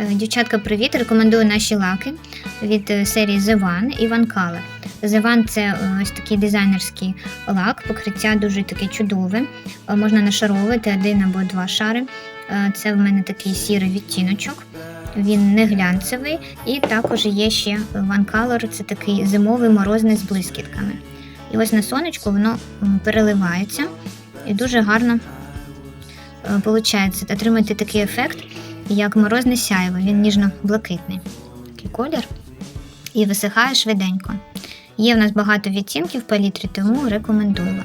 Е, Дівчатка, привіт! Рекомендую наші лаки від е, серії The One і One Color. The One – це е, ось такий дизайнерський лак, покриття дуже таке чудове. Можна нашаровувати один або два шари. Це в мене такий сірий відтіночок. Він не глянцевий, і також є ще One Color, це такий зимовий морозний з блискітками. І ось на сонечку воно переливається і дуже гарно виходить отримати такий ефект, як морозне сяйво. Він ніжно-блакитний. Такий колір. І висихає швиденько. Є в нас багато відтінків в палітрі, тому рекомендую.